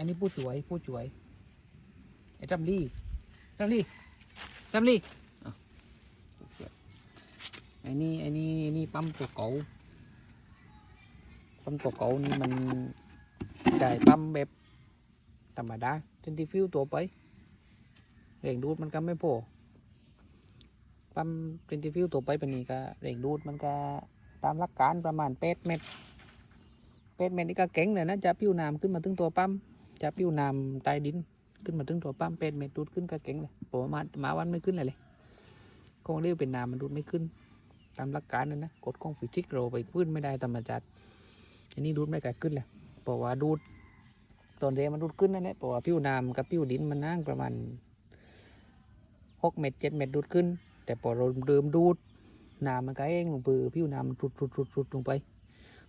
อันนี้ผู้ช่วยผู้ช่วยไอ้จำลี่จำลี่จำลี่อ้าวผู้ช่วยไอ้นี่ไอ้นี่ไอ้นี่ปั๊มตัวเก่าปั๊มตัวเก่านี่มันจ่ายปั๊มแบบธรรมดาเซนติฟิวตัวไปเร่งดูดมันก็ไม่พอปั๊มเซนติฟิวตัวไปปนี่ก็เร่งดูดมันก็ตามหลักการประมาณ8เมตรเป็ดเม็ดนี่ก็เก่งเลยนะจะปิ้วน้ำขึ้นมาถึงตัวปั๊ม จะปิ้วน้ำใต้ดิน ขึ้นมาถึงตัวปั๊มเป็ดเม็ดดูดขึ้นก็เก่งเลยผมว่ามามาวันไม่ขึ้นเลยเลยคงเรียกเป็นน้ำมันดูดไม่ขึ้น ตามหลักการนั่นนะกดของฟิสิกส์เราไปขึ้นไม่ได้ธรรมชาติอันนี้ดูดไม่ไกลขึ้นเลยเพราะว่าดูดตอนเรมันดูดขึ้นนั่นแหละเพราะว่าปิ้วน้ำกับปิ้วดินมันนั่งประมาณหกเมตรเจ็ดเมตรดูดขึ้น แต่พอเราเดิมดูดน้ำมันก็เองลงไปปิ้วน้ำมันจุดๆๆๆลงไป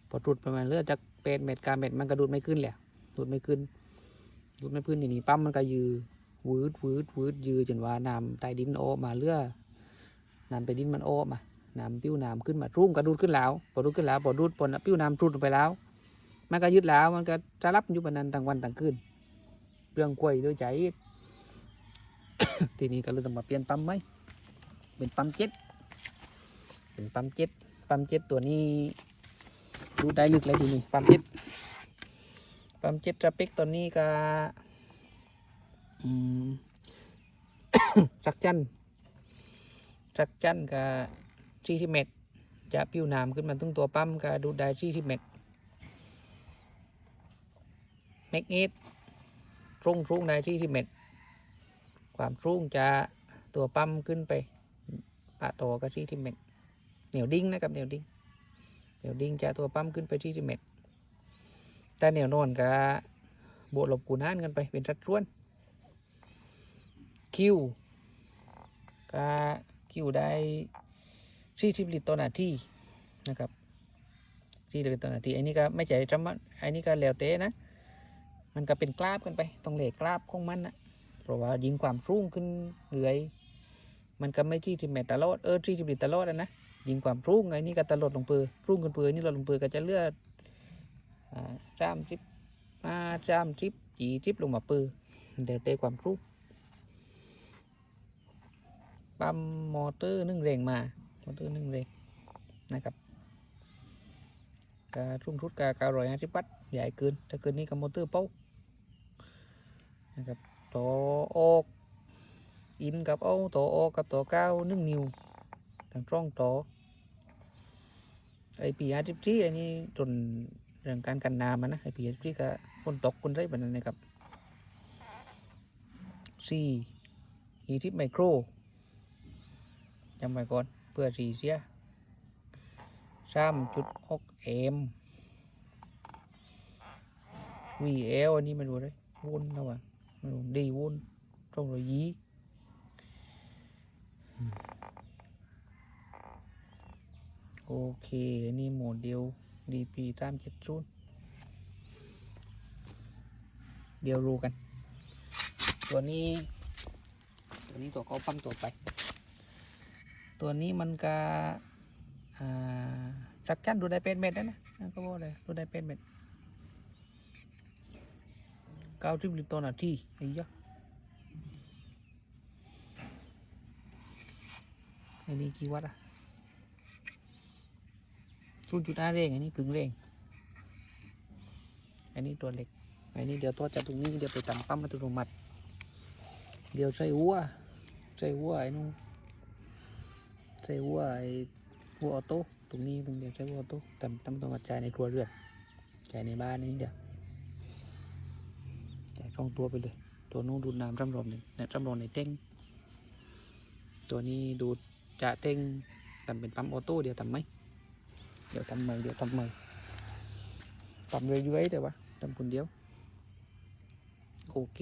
พอจุดประมาณเลือดจากเป็ดเม็ดกาเม็ดมันก็ดูดไม่ขึ้นแหละดูดไม่ขึ้น ดูดไม่ขึ้นทีนี้ปั๊มมันก็ยือวืดวืดวืดยือจนว่าน้ำใต้ดินโอมาเลื่อน้ำใต้ดินมันโอมาน้ำปิ้วน้ำขึ้นมารุ่งก็ดูดขึ้นแล้วพอดูดขึ้นแล้วพอดูดปนปิ้วน้ำจุดลงไปแล้ว มันก็ยึดแล้วมันก็จะรับอยู่ปานนั้นต่างวันต่างคืนเรื่องกล้วยด้วยใจทีนี้ก็เลยต้องมาเปลี่ยนปั๊มไหมเป็นปั๊มเจ็ดเป็นปั๊มเจ็ดปั๊มเจ็ดตัวนี้ดูได้ลึกเลยทีนี้ปั๊มเจ็ด ปั๊มเจ็ดสเปกตัวนี้ก็อืมสักจันสักจันก็สี่สิบเมตร จะปิ้วน้ำขึ้นมาถึงตัวปั๊มก็ดูได้สี่สิบเมตรเมกเอสสูงสูงได้สี่สิบเมตร ความสูงจะตัวปั๊มขึ้นไปปะโตก็สี่สิบเมตรเหนียวดิ้งนะครับเหนียวดิ้งเดี๋ยวดิ้งจะตัวปั๊มขึ้นไปที่สิบเมตร แต่แนวนอนก็บวกลบคูณหารกันไปเป็นสัดส่วนคิวก็คิวได้สี่สิบลิตรต่อนาทีนะครับสี่สิบลิตรต่อนาทีอันนี้ก็ไม่ใช่จำว่าอันนี้ก็แล้วแต่นะ มันก็เป็นกราฟกันไปต้องเหลกกราฟของมันนะเพราะว่ายิงความสูงขึ้นเรื่อยมันก็ไม่ที่สิบเมตรตลอดเออที่สิบลิตตลอดอะนะยิงความรุ่งไงนี่ก็ตลดลงเปือรุ่งกันเปือนี่ลดลงเปือก็จะเลือด จามจิบมาจามจิบจีจิบลงมาปือเดี๋ยวเตะความรุ่งปั๊มมอเตอร์นึ่งแรงมามอเตอร์นึ่งแรงนะครับการุ่งทุดกาการอยห้าสิบวัตต์ใหญ่เกินถ้าเกินนี้ก็มอเตอร์เป้านะครับต่อออกอินกับเอาต่อออกกับต่อเก้าหนึ่งนิ้วทางช่องต่อไอปีอาร์ทิซีอันนี้จน เรื่องการกันน้ำนนะไอปีเอาร์ทิซีก็คนตกคนได้แบบนั้นนะครับสี่ฮีทิปไมโครจำไว้ก่อนเพื่อสีเสียสามจุดหกเอ็มวีเอลอันนี้ไม่รู้เลยวุ้นนะวะไม่รู้ดีวุ้นตรงรอยยีโอเค นี่โมเดล DP ตามเจ็ดศูนย์เดี๋ยวรู้กัน ตัวนี้ ตัวนี้ตัวเขาปั๊มตัวไป ตัวนี้มันก็อ่าสักจันดูได้เป็นเม็ดแล้วนะอ่าก็บอกเลยดูได้เป็นเม็ดเก้าสิบลิตรต่อนาทีไอ้ยะไอ้นี่กี่วัตต์อะ ศูนย์จุดห้าเร่งอันนี้กึ่งเร่ง อันนี้ตัวเล็ก อันนี้เดี๋ยวตัวจากตรงนี้เดี๋ยวไปตั้งปั๊มอัตโนมัติ เดี๋ยวใส่หัวใส่หัวไอ้นู่นใส่หัวไอ้หัวออโต้ตรงนี้ตรงเดียวใช้หัวออโต้แต่ต้องต้องกระจายในครัวเรือนจ่ายในบ้านนี่เดียวจ่ายช่องตัวไปเลย ตัวนู้นดูดน้ำร่ำรอมหนึ่งเนี่ยร่ำรอมในเต้งตัวนี้ดูดจะเต้งทำเป็นปั๊มออโต้เดี๋ยวทำไหม เดี๋ยวทำใหม่เดี๋ยวทำใหม่ทำเรื่อยๆแต่ว่าทำคนเดียวโอเค